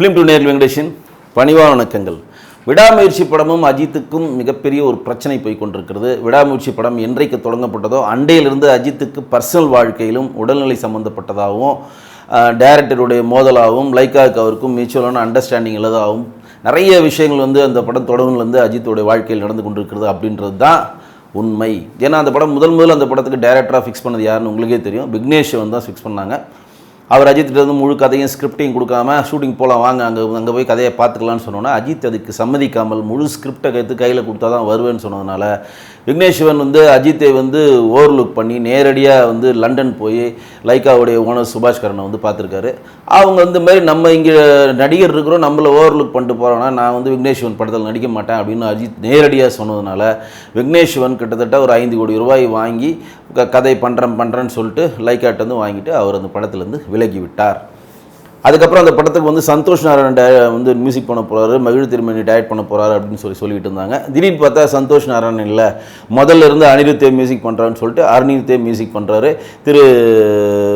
Film to நேர் வெங்கடேஷன் பணிவான வணக்கங்கள். விடாமுயற்சி படமும் அஜித்துக்கும் மிகப்பெரிய ஒரு பிரச்சனை போய் கொண்டிருக்கிறது. விடாமுயற்சி படம் என்றைக்கு தொடங்கப்பட்டதோ அண்டையிலிருந்து அஜித்துக்கு பர்சனல் வாழ்க்கையிலும் உடல்நிலை சம்மந்தப்பட்டதாகவும் டைரக்டருடைய மோதலாகவும் லைக்காவுக்கு அவருக்கும் மியூச்சுவலான அண்டர்ஸ்டாண்டிங் இல்லாதாகவும் நிறைய விஷயங்கள் வந்து அந்த படம் தொடங்குலேருந்து அஜித்துடைய வாழ்க்கையில் நடந்து கொண்டிருக்கிறது அப்படின்றது தான் உண்மை. ஏன்னா அந்த படம் முதல் முதல் அந்த படத்துக்கு டைரக்டராக ஃபிக்ஸ் பண்ணது யாருன்னு உங்களுக்கே தெரியும். விக்னேஷ் வந்து தான் ஃபிக்ஸ் பண்ணாங்க. அவர் அஜித்திட்ட வந்து முழு கதையும் ஸ்கிரிப்டையும் கொடுக்காம ஷூட்டிங் போகலாம் வாங்க அங்கே அங்கே போய் கதையை பார்த்துக்கலாம்னு சொன்னோன்னா அஜித் அதுக்கு சம்மதிக்காமல் முழு ஸ்கிரிப்டை கற்று கையில் கொடுத்தா தான் வருவேன்னு சொன்னதுனால விக்னேஷ்வன் வந்து அஜித்தை வந்து ஓவர்லுக் பண்ணி நேரடியாக வந்து லண்டன் போய் லைக்காவுடைய ஓனர் சுபாஷ் கரனை வந்து பார்த்துருக்காரு. அவங்க வந்து மாதிரி நம்ம இங்கே நடிகர் இருக்கிறோம் நம்மளை ஓவர்லுக் பண்ணிட்டு போகிறோன்னா நான் வந்து விக்னேஷ்வன் படத்தில் நடிக்க மாட்டேன் அப்படின்னு அஜித் நேரடியாக சொன்னதுனால விக்னேஷ்வன் கிட்டத்தட்ட ஒரு ஐந்து கோடி ரூபாய் வாங்கி க- கதை பண்ணுறேன் பண்ணுறேன்னு சொல்லிட்டு லைக்காட்ட வந்து வாங்கிட்டு அவர் அந்த படத்துலேருந்து விலகி விட்டார் அதுக்கப்புறம் அந்த படத்துக்கு வந்து சந்தோஷ் நாராயணன் டே வந்து மியூசிக் பண்ண போகிறாரு மகிழ் திருமணி டயட் பண்ண போகிறாரு அப்படின்னு சொல்லி சொல்லிட்டு இருந்தாங்க. திடீர்னு பார்த்தா சந்தோஷ் நாராயணன் இல்லை. முதல்ல இருந்து அனிருத்தே மியூசிக் பண்ணுறான்னு சொல்லிட்டு அனிருத்தே மியூசிக் பண்ணுறாரு திரு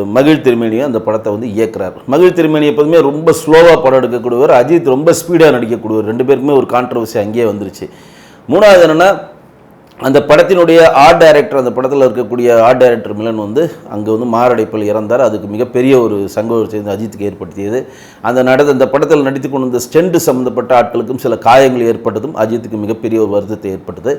மகிழ் திருமேனியை அந்த படத்தை வந்து இயக்குறாரு. மகிழ் திருமணி எப்போதுமே ரொம்ப ஸ்லோவாக படம் எடுக்கக்கூடியவர். அஜித் ரொம்ப ஸ்பீடாக நடிக்கக்கூடியவர். ரெண்டு பேருக்குமே ஒரு கான்ட்ரவர்சி அங்கேயே வந்துருச்சு. மூணாவது என்னென்னா அந்த படத்தினுடைய ஆர்ட் டைரக்டர் அந்த படத்தில் இருக்கக்கூடிய ஆர்ட் டைரக்டர் மிலன் வந்து அங்கே வந்து மாரடைப்பில் இறந்தார். அதுக்கு மிகப்பெரிய ஒரு சங்கம் சேர்ந்து அஜித்துக்கு ஏற்படுத்தியது. அந்த நடந்த அந்த படத்தில் நடித்து கொண்டு வந்த ஸ்டெண்டு சம்மந்தப்பட்ட ஆட்களுக்கும் சில காயங்கள் ஏற்பட்டதும் அஜித்துக்கு மிகப்பெரிய ஒரு வருத்தத்தை ஏற்பட்டது.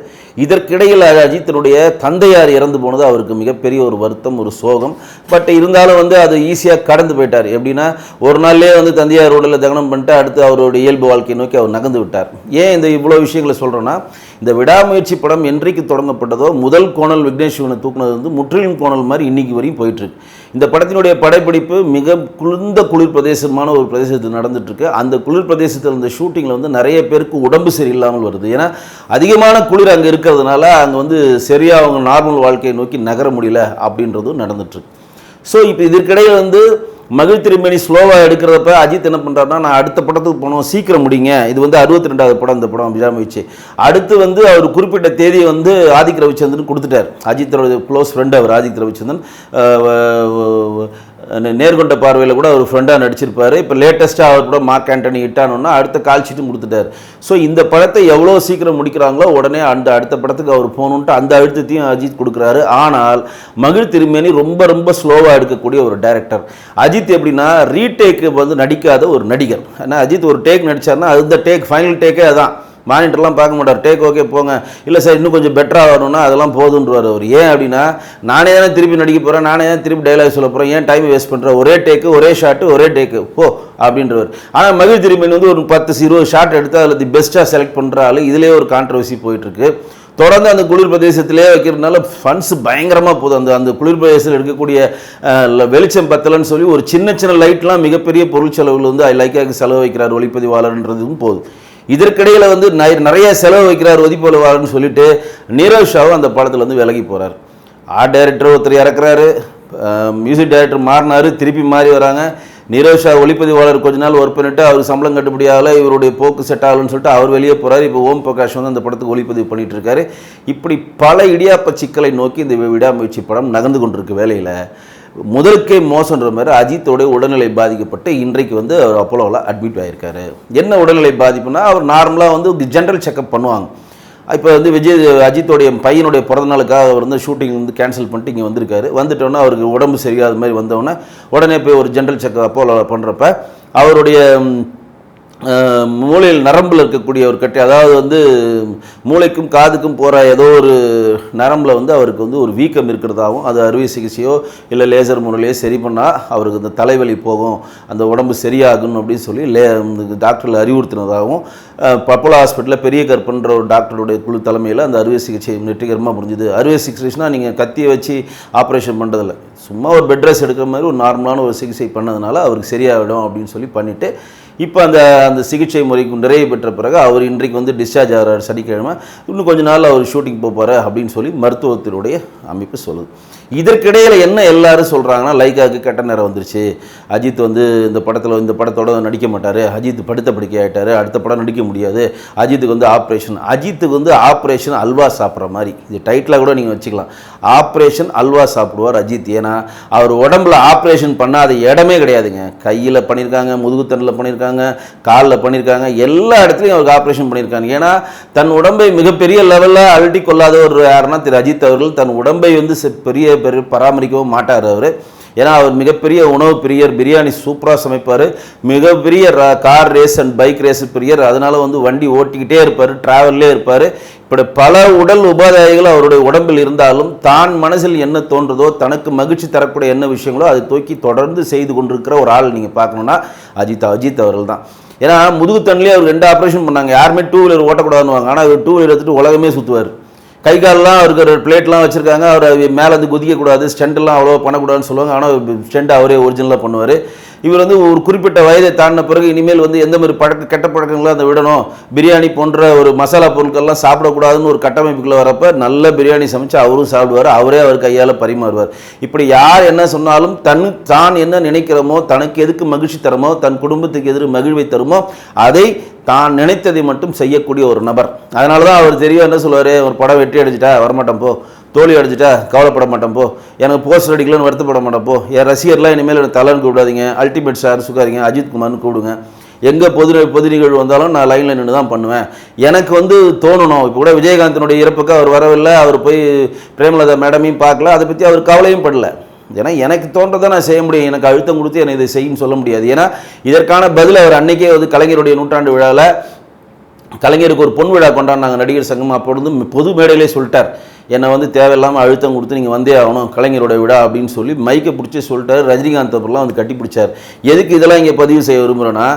இதற்கிடையில் அஜித்தினுடைய தந்தையார் இறந்து போனது அவருக்கு மிகப்பெரிய ஒரு வருத்தம் ஒரு சோகம். பட் இருந்தாலும் வந்து அது ஈஸியாக கடந்து போயிட்டார். எப்படின்னா ஒரு நாள்லேயே வந்து தந்தையார் உடலில் தகனம் பண்ணிட்டு அடுத்து அவருடைய இயல்பு வாழ்க்கையை நோக்கி அவர் நகர்ந்து விட்டார். ஏன் இந்த இவ்வளோ விஷயங்களை சொல்கிறோன்னா இந்த விடாமுயற்சி படம் என்று என்றைக்கு தொடங்கப்பட்டதோ முதல் கோணல் விக்னேஸ்வரனை தூக்குனது வந்து முற்றிலும் கோணல் மாதிரி இன்னைக்கு வரையும் போயிட்டுருக்கு. இந்த படத்தினுடைய படப்பிடிப்பு மிக குளிர்ந்த குளிர் பிரதேசமான ஒரு பிரதேசத்தில் நடந்துட்டுருக்கு. அந்த குளிர் பிரதேசத்தில் இருந்த ஷூட்டிங்கில் வந்து நிறைய பேருக்கு உடம்பு சரியில்லாமல் வருது. ஏன்னா அதிகமான குளிர் அங்கே இருக்கிறதுனால அங்கே வந்து சரியாக அவங்க நார்மல் வாழ்க்கையை நோக்கி நகர முடியல அப்படின்றதும் நடந்துட்டுருக்கு. ஸோ இப்போ இதற்கிடையில் வந்து மகிழ் திருமணி ஸ்லோவாக எடுக்கிறப்ப அஜித் என்ன பண்ணுறாருன்னா நான் அடுத்த படத்துக்கு போனோம் சீக்கிரம் முடிங்க. இது வந்து அறுபத்தி ரெண்டாவது படம் இந்த படம் விஜாமிச்சு அடுத்து வந்து அவர் குறிப்பிட்ட தேதியை வந்து ஆதிக் ரவிச்சந்திரன் கொடுத்துட்டார். அஜித்தோட க்ளோஸ் ஃப்ரெண்ட் அவர் ஆதிக் ரவிச்சந்திரன். நேர்கொண்ட பார்வையில் கூட அவர் ஃப்ரெண்டாக நடிச்சிருப்பார். இப்போ லேட்டஸ்ட்டாக அவர் கூட மார்க் ஆண்டனி ஹிட்டானோன்னா அடுத்த கால் ஷீட்டும் கொடுத்துட்டார். ஸோ இந்த படத்தை எவ்வளோ சீக்கிரம் முடிக்கிறாங்களோ உடனே அந்த அடுத்த படத்துக்கு அவர் போகணுன்ட்டு அந்த அழுத்தத்தையும் அஜித் கொடுக்குறாரு. ஆனால் மகிழ் திருமேனி ரொம்ப ரொம்ப ஸ்லோவாக எடுக்கக்கூடிய ஒரு டைரக்டர் அஜித் எப்படின்னா ரீடேக்கு வந்து நடிக்காத ஒரு நடிகர். ஏன்னா அஜித் ஒரு டேக் நடித்தார்னா அந்த டேக் ஃபைனல் டேக்கே அதான். மானிட்டர்லாம் பார்க்க மாட்டார். டேக் ஓகே போங்க. இல்லை சார் இன்னும் கொஞ்சம் பெட்டராக வரணும்னா அதெல்லாம் போதுன்றார் அவர். ஏன் அப்படின்னா நானே தானே திருப்பி நடிக்க போகிறேன் நானே தான் திருப்பி டைலாக் சொல்ல போகிறேன் ஏன் டைம் வேஸ்ட் பண்ணுறேன் ஒரே டேக்கு ஒரே ஷாட்டு ஒரே டேக்கு போ அப்படின்றவர். ஆனால் மகிழ் திரும்பின் வந்து ஒரு பத்து இருபது ஷாட் எடுத்து அதில் தி பெஸ்ட்டாக செலக்ட் பண்ணுற ஆள். இதிலே ஒரு கான்ட்ரவர்சி போயிட்டுருக்கு. தொடர்ந்து அந்த குளிர் பிரதேசத்திலே வைக்கிறதுனால ஃபண்ட்ஸ் பயங்கரமாக போதும் அந்த அந்த குளிர் பிரதேசத்தில் இருக்கக்கூடிய வெளிச்சம் பத்தலைன்னு சொல்லி ஒரு சின்ன சின்ன லைட்லாம் மிகப்பெரிய பொருள் செலவில் வந்து லைக்காக செலவு வைக்கிறார் ஒளிப்பதிவாளர்ன்றதும் போதும் இதற்கிடையில் வந்து நை- நிறைய செலவு வைக்கிறார் ஒதிப்பொழுவாளர்னு சொல்லிட்டு நீரவ் ஷாவும் அந்த படத்தில் வந்து விலகி போகிறார் ஆர்ட் டைரக்டர் ஒருத்தர் இறக்குறாரு. மியூசிக் டைரக்டர் மாறினார் திருப்பி மாறி வராங்க. நீரவ் ஷா ஒளிப்பதிவாளர் கொஞ்ச நாள் ஒர்க் பண்ணிட்டு அவர் சம்பளம் கட்டுப்படி இவருடைய போக்கு செட் ஆகலன்னு சொல்லிட்டு அவர் வெளியே போகிறார் இப்போ ஓம் பிரகாஷ் வந்து அந்த படத்துக்கு ஒளிப்பதிவு பண்ணிட்டு இருக்காரு. இப்படி பல இடியாப்ப சிக்கலை நோக்கி இந்த விடாமுயற்சி படம் நகர்ந்து கொண்டிருக்கு வேலையில். முதலுக்கே மோசன்ற மாதிரி அஜித்தோடைய உடல்நிலை பாதிக்கப்பட்டு இன்றைக்கு வந்து அவர் அப்போலோவில் அட்மிட் ஆகியிருக்காரு என்ன உடல்நிலை பாதிப்புனா அவர் நார்மலாக வந்து ஜென்ரல் செக்கப் பண்ணுவாங்க. இப்போ வந்து விஜய் அஜித்தோடைய பையனுடைய பிறந்தநாளுக்காக அவர் வந்து ஷூட்டிங் வந்து கேன்சல் பண்ணிட்டு இங்கே வந்திருக்காரு. வந்துட்டோன்னே அவருக்கு உடம்பு சரியாத மாதிரி வந்தோடனே உடனே போய் ஒரு ஜென்ரல் செக்அப் அப்போலோ பண்ணுறப்ப அவருடைய மூளையில் நரம்பில் இருக்கக்கூடிய ஒரு கட்டி அதாவது வந்து மூளைக்கும் காதுக்கும் போகிற ஏதோ ஒரு நரம்பில் வந்து அவருக்கு வந்து ஒரு வீக்கம் இருக்கிறதாகவும் அது அறுவை சிகிச்சையோ இல்லை லேசர் முறையிலையோ சரி பண்ணால் அவருக்கு இந்த தலைவலி போகும் அந்த உடம்பு சரியாகும் அப்படின்னு சொல்லி லே டாக்டரில் அறிவுறுத்தினதாகவும் பப்புலா ஹாஸ்பிட்டலில் பெரிய கற்பன்ற ஒரு டாக்டருடைய குழு தலைமையில் அந்த அறுவை சிகிச்சை வெற்றிகரமாக முடிஞ்சுது. அறுவை சிகிச்சைனா நீங்கள் கத்தியை வச்சு ஆப்ரேஷன் பண்ணுறதில்ல சும்மா ஒரு பெட் ரெஸ்ட் எடுக்கிற மாதிரி ஒரு நார்மலான ஒரு சிகிச்சை பண்ணதுனால அவருக்கு சரியாகிடும் அப்படின்னு சொல்லி பண்ணிவிட்டு இப்போ அந்த அந்த சிகிச்சை முறைக்கு நிறைவு பெற்ற பிறகு அவர் இன்றைக்கு வந்து டிஸ்சார்ஜ் ஆகிறார் சனிக்கிழமை. இன்னும் கொஞ்ச நாள் அவர் ஷூட்டிங் போப்பார் அப்படின்னு சொல்லி மருத்துவத்தினுடைய அமைப்பு சொல்லுது. இதற்கிடையில் என்ன எல்லாரும் சொல்கிறாங்கன்னா லைக்காவுக்கு கெட்ட நேரம் வந்துருச்சு. அஜித் வந்து இந்த படத்தில் இந்த படத்தோட நடிக்க மாட்டார். அஜித் படுத்த படுக்கை ஆகிட்டார் அடுத்த படம் நடிக்க முடியாது. அஜித்துக்கு வந்து ஆப்ரேஷன் அஜித்துக்கு வந்து ஆப்ரேஷன் அல்வா சாப்பிட்ற மாதிரி. இது டைட்டிலாக கூட நீங்கள் வச்சுக்கலாம். ஆப்ரேஷன் அல்வா சாப்பிடுவார் அஜித். ஏன்னா அவர் உடம்புல ஆப்ரேஷன் பண்ணாத இடமே கிடையாதுங்க. கையில் பண்ணியிருக்காங்க முதுகுத்தண்டில் பண்ணியிருக்காங்க பண்ணியிருக்காங்க காலில் பண்ணியிருக்காங்க எல்லா இடத்துலையும் அவருக்கு ஆப்ரேஷன் பண்ணியிருக்காங்க. ஏன்னா தன் உடம்பை மிகப்பெரிய லெவலில் அழட்டி கொள்ளாத ஒரு யாருன்னா திரு அஜித் அவர்கள் தன் உடம்பை வந்து பெரிய பெரிய பராமரிக்கவும் மாட்டார் அவர். ஏன்னா அவர் மிகப்பெரிய உணவு பிரியர் பிரியாணி சூப்பராக சமைப்பார். மிகப்பெரிய car race and bike race பிரியர். அதனால வந்து வண்டி ஓட்டிக்கிட்டே இருப்பார் டிராவல்லே இருப்பார். இப்படி பல உடல் உபாதைகள் அவருடைய உடம்பில் இருந்தாலும் தான் மனசில் என்ன தோன்றுதோ தனக்கு மகிழ்ச்சி தரக்கூடிய என்ன விஷயங்களோ அதை தூக்கி தொடர்ந்து செய்து கொண்டிருக்கிற ஒரு ஆள் நீங்கள் பார்க்கணுன்னா அஜித் அஜித் அவர்கள் தான். ஏன்னா முதுகு அவர் ரெண்டு ஆப்ரேஷன் பண்ணாங்க. யாருமே டூ வீலர் ஓட்டக்கூடாதுன்னு வாங்க ஆனால் அவர் டூ வீலர் எடுத்துகிட்டு உலகமே சுற்றுவார் கை கால்லாம் அவருக்கு ஒரு பிளேட்லாம் வச்சுருக்காங்க. அவர் மேலே வந்து குதிக்கக்கூடாது ஸ்டெண்டெல்லாம் அவ்வளோ பண்ணக்கூடாதுன்னு சொல்லுவாங்க. ஆனால் ஸ்டெண்ட் அவரே ஒரிஜினலாக பண்ணுவார். இவர் வந்து ஒரு குறிப்பிட்ட வயதை தாண்டின பிறகு இனிமேல் வந்து எந்த மாதிரி பழக்க கெட்ட பழக்கங்களும் அதை விடணும். பிரியாணி போன்ற ஒரு மசாலா பொருட்கள்லாம் சாப்பிடக்கூடாதுன்னு ஒரு கட்டமைப்புக்குள்ளே வரப்போ நல்ல பிரியாணி சமைச்சு அவரும் சாப்பிடுவார். அவரே அவர் கையால் பரிமாறுவார். இப்படி யார் என்ன சொன்னாலும் தன் தான் என்ன நினைக்கிறோமோ தனக்கு எதுக்கு மகிழ்ச்சி தரமோ தன் குடும்பத்துக்கு எதிர் மகிழ்வை தருமோ அதை தான் நினைத்ததை மட்டும் செய்யக்கூடிய ஒரு நபர். அதனால தான் அவர் தெரியும் என்ன சொல்லுவார்? ஒரு படம் வெற்றி அடிச்சிட்டா வரமாட்டேன் போ. தோழி அடிச்சிட்டா கவலைப்பட மாட்டேன் போ. எனக்கு போஸ்டர் அடிக்கலன்னு வருத்தப்பட மாட்டேன் போ. என் ரசிகர்லாம் இனிமேல் எனக்கு தலைன்னு கூப்பிடாதீங்க. அல்டிமேட் ஸ்டார் சுகாரிங்க அஜித் குமார்னு கூப்பிடுங்க. எங்கே பொது பொது நிகழ்வு வந்தாலும் நான் லைனில் நின்று தான் பண்ணுவேன். எனக்கு வந்து தோணணும். இப்போ கூட விஜயகாந்தனுடைய இறப்புக்கு அவர் வரவில்லை. அவர் போய் பிரேமலதா மேடமையும் பார்க்கல. அதை பற்றி அவர் கவலையும் படல. ஏன்னா எனக்கு தோன்றதை நான் செய்ய முடியும். எனக்கு அழுத்தம் கொடுத்து என்னை இதை செய்யும் சொல்ல முடியாது. ஏன்னா இதற்கான பதில் அவர் அன்னைக்கே வந்து கலைஞருடைய நூற்றாண்டு விழாவில் கலைஞருக்கு ஒரு பொன் விழா கொண்டாடினாங்க நடிகர் சங்கம். அப்பொழுது வந்து பொது மேடையிலே சொல்லிட்டார். என்னை வந்து தேவையில்லாமல் அழுத்தம் கொடுத்து நீங்கள் வந்தே ஆகணும் கலைஞரோட விடா அப்படின்னு சொல்லி மைக்கை பிடிச்சி சொல்லிட்டாரு. ரஜினிகாந்த் அப்புறம்லாம் வந்து கட்டி பிடிச்சார். எதுக்கு இதெல்லாம் இங்கே பதிவு செய்ய விரும்புகிறேன்னா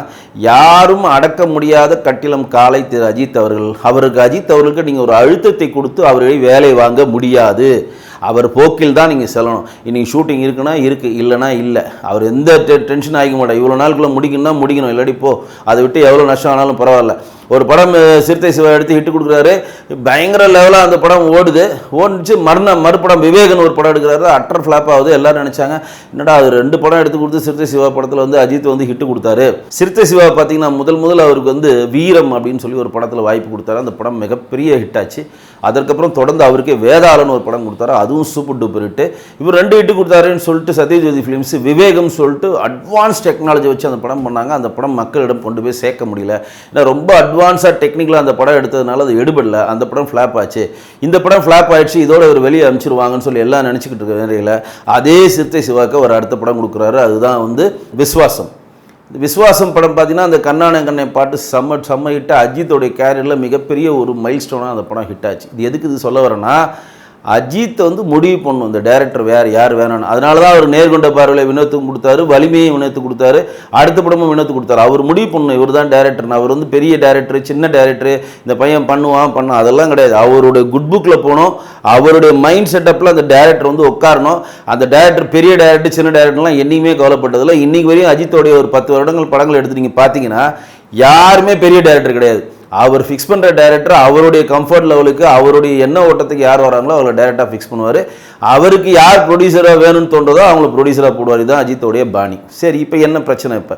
யாரும் அடக்க முடியாத கட்டிலம் காலை திரு அஜித் அவர்கள். அவருக்கு அஜித் அவர்களுக்கு நீங்கள் ஒரு அழுத்தத்தை கொடுத்து அவர்களை வேலை வாங்க முடியாது. அவர் போக்கில் தான் நீங்கள் செல்லணும். இன்றைக்கி ஷூட்டிங் இருக்குன்னா இருக்குது இல்லைனா இல்லை. அவர் எந்த டெ- டென்ஷன் ஆகிக்க மாட்டார். இவ்வளோ நாளுக்குள்ளே முடிக்கணும்னா முடிக்கணும். இல்லாட்டி போ அதை விட்டு எவ்வளோ நஷ்டம் ஆனாலும் பரவாயில்ல. ஒரு படம் சிறுத்தை சிவா எடுத்து ஹிட்டு கொடுக்குறாரு. பயங்கர லெவலாக அந்த படம் ஓடுது. ஓடிச்சு மறுநாள் மறுபடம் விவேகன் ஒரு படம் எடுக்கிறாரு. அட்டர் ஃப்ளாப் ஆகுது. எல்லாரும் நினச்சாங்க என்னடா அது ரெண்டு படம் எடுத்து கொடுத்து சிறுத்தை சிவா படத்தில் வந்து அஜித் வந்து ஹிட்டு கொடுத்தாரு. சிறுத்தை சிவா பார்த்தீங்கன்னா முதல் முதல் அவருக்கு வந்து வீரம் அப்படின்னு சொல்லி ஒரு படத்தில் வாய்ப்பு கொடுத்தாரு. அந்த படம் மிகப்பெரிய ஹிட் ஆச்சு. அதற்கப்புறம் தொடர்ந்து அவருக்கே வேதாளன் ஒரு படம் கொடுத்தாரு. அதுவும் சூப்பர் டூப்பர் ஹிட்டு இவர் ரெண்டு ஹிட்டு கொடுத்தாருன்னு சொல்லிட்டு சத்யஜோதி ஃபிலிம்ஸ் விவேகம் சொல்லிட்டு அட்வான்ஸ் டெக்னாலஜி வச்சு அந்த படம் பண்ணாங்க. அந்த படம் மக்களிடம் கொண்டு போய் சேர்க்க முடியல. ஏன்னா ரொம்ப அட்வான்ஸாக டெக்னிக்கலாக அந்த படம் எடுத்ததுனால அது எடுபடல. அந்த படம் ஃப்ளாப் ஆச்சு. இந்த படம் ஃப்ளாப் ஆயிடுச்சு. இதோட ஒரு வெளியே அனுப்பிச்சிருவாங்கன்னு சொல்லி எல்லாம் நினச்சிக்கிட்டு இருக்க வேலையில் அதே சிறுத்தை சிவாக்க ஒரு அடுத்த படம் கொடுக்குறாரு. அதுதான் வந்து விஸ்வாசம். விஸ்வாசம் படம் பார்த்தீங்கன்னா அந்த கண்ணான கண்ணை பாட்டு செம்ம செம்ம ஹிட்டு அஜித்தோடைய கேரியரில் மிகப்பெரிய ஒரு மைல் ஸ்டோனாக அந்த படம் ஹிட் ஆச்சு. இது எதுக்கு இது சொல்ல வரேன்னா அஜித் வந்து முடிவு பண்ணும் இந்த டைரக்டர் வேறு யார் வேணும்னு. அதனால தான் அவர் நேர்கொண்ட பார்வையில் வினோத்துக்கு கொடுத்தாரு வலிமையை வினோத்து கொடுத்தாரு அடுத்த படமும் வினோத்து கொடுத்தாரு. அவர் முடிவு பண்ணணும். இவர் தான் டேரக்டர் அவர் வந்து பெரிய டேரக்டர் சின்ன டேரக்டர் இந்த பையன் பண்ணுவான் பண்ணான். அதெல்லாம் கிடையாது. அவருடைய குட் புக்கில் போகணும் அவருடைய மைண்ட் செட்டப்பில் அந்த டேரக்டர் வந்து உட்காரணும். அந்த டேரக்டர் பெரிய டேரக்டர் சின்ன டேரக்டர்லாம் என்னையுமே கவலைப்பட்டதில்லை. இன்றைக்கு வரையும் அஜித்தோடைய ஒரு பத்து வருடங்கள் படங்கள் எடுத்து நீங்கள் பார்த்தீங்கன்னா யாருமே பெரிய டேரக்டர் கிடையாது. அவர் ஃபிக்ஸ் பண்ணுற டேரக்டர் அவருடைய கம்ஃபர்ட் லெவலுக்கு அவருடைய எண்ண ஓட்டத்துக்கு யார் வராங்களோ அவரை டேரெக்டாக ஃபிக்ஸ் பண்ணுவார். அவருக்கு யார் ப்ரொடியூசராக வேணும்னு தோன்றதோ அவங்கள ப்ரொடியூசராக போடுவார். இதுதான் அஜித்தோடைய பாணி. சரி இப்போ என்ன பிரச்சனை இப்போ?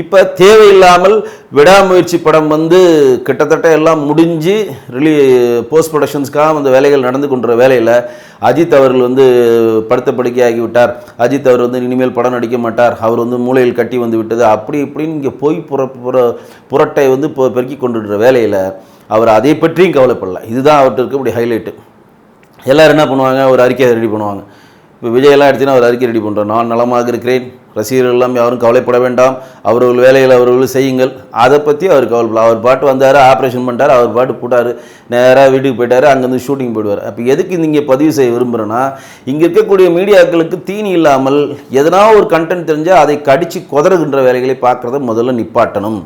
இப்போ தேவையில்லாமல் விடாமுயற்சி படம் வந்து கிட்டத்தட்ட எல்லாம் முடிஞ்சு ரிலீ போஸ்ட் ப்ரொடக்ஷன்ஸ்க்காக அந்த வேலைகள் நடந்து கொண்ட வேலையில் அஜித் அவர்கள் வந்து படுத்த படுக்கை ஆகிவிட்டார். அஜித் அவர் வந்து இனிமேல் படம் நடிக்க மாட்டார். அவர் வந்து மூளையில் கட்டி வந்து விட்டது. அப்படி இப்படின்னு இங்கே போய் புற புற புரட்டை வந்து இப்போ பெருக்கி கொண்டுடுற வேலையில் அவர் அதை பற்றியும் கவலைப்படல. இதுதான் அவர்கிட்ட இருக்கக்கூடிய ஹைலைட்டு எல்லோரும் என்ன பண்ணுவாங்க? ஒரு அறிக்கை ரெடி பண்ணுவாங்க. இப்போ விஜயெல்லாம் எடுத்தீங்கன்னா ஒரு அறிக்கை ரெடி பண்ணுறோம் நான் நலமாக இருக்கிறேன். ரசிகர்கள் எல்லாம் யாரும் கவலைப்பட வேண்டாம். அவர்கள் வேலைகளை அவர்கள் செய்யுங்கள். அதை பற்றி அவர் கவலைப்படல. அவர் பாட்டு வந்தார் ஆப்ரேஷன் பண்ணிட்டார் அவர் பாட்டு போட்டார். நேராக வீட்டுக்கு போயிட்டார் அங்கேருந்து ஷூட்டிங் போயிடுவார். அப்போ எதுக்கு நீங்கள் பதிவு செய்ய விரும்புகிறேன்னா இங்கே இருக்கக்கூடிய மீடியாக்களுக்கு தீனி இல்லாமல் எதனா ஒரு கண்டென்ட் தெரிஞ்சால் அதை கடித்து கொதறுகின்ற வேலைகளை பார்க்குறத முதல்ல நிப்பாட்டணும்.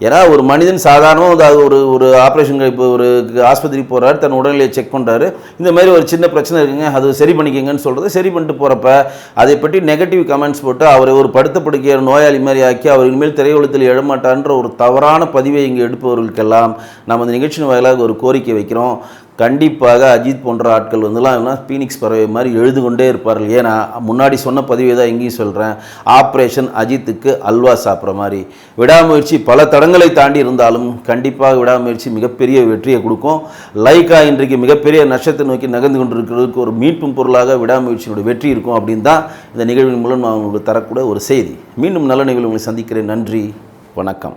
ஏன்னா ஒரு மனிதன் சாதாரணமாக அது ஒரு ஒரு ஆப்ரேஷன் இப்போ ஒரு ஆஸ்பத்திரிக்கு போகிறாரு தன் உடல்நிலையை செக் பண்ணுறாரு இந்த மாதிரி ஒரு சின்ன பிரச்சனை இருக்குங்க. அது சரி பண்ணிக்கங்கன்னு சொல்கிறத சரி பண்ணிட்டு போகிறப்ப அதை பற்றி நெகட்டிவ் கமெண்ட்ஸ் போட்டு அவரை ஒரு படுத்த படுக்கைய நோயாளி மாதிரி ஆக்கி அவர் இனிமேல் திரையுலகத்தில் எழமாட்டான்ற ஒரு தவறான பதிவை இங்கே எடுப்பவர்களுக்கெல்லாம் நம்ம இந்த நிகழ்ச்சியின் வாயிலாக ஒரு கோரிக்கை வைக்கிறோம். கண்டிப்பாக அஜித் போன்ற ஆட்கள் வந்துலாம் என்ன பீனிக்ஸ் பறவை மாதிரி எழுது கொண்டே இருப்பார்கள். ஏன்னா முன்னாடி சொன்ன பதிவை தான் எங்கேயும் சொல்கிறேன் ஆப்ரேஷன் அஜித்துக்கு அல்வா சாப்பிட்ற மாதிரி. விடாமுயற்சி பல தடங்களை தாண்டி இருந்தாலும் கண்டிப்பாக விடாமுயற்சி மிகப்பெரிய வெற்றியை கொடுக்கும். லைக்கா இன்றைக்கு மிகப்பெரிய நஷ்டத்தை நோக்கி நகர்ந்து கொண்டிருக்கிறதுக்கு ஒரு மீட்பும் பொருளாக விடாமுயற்சியோட வெற்றி இருக்கும் அப்படின்னு தான் இந்த நிகழ்வின் மூலம் நான் உங்களுக்கு தரக்கூடிய ஒரு செய்தி. மீண்டும் நல்ல நிகழ்வு உங்களை சந்திக்கிறேன். நன்றி. வணக்கம்.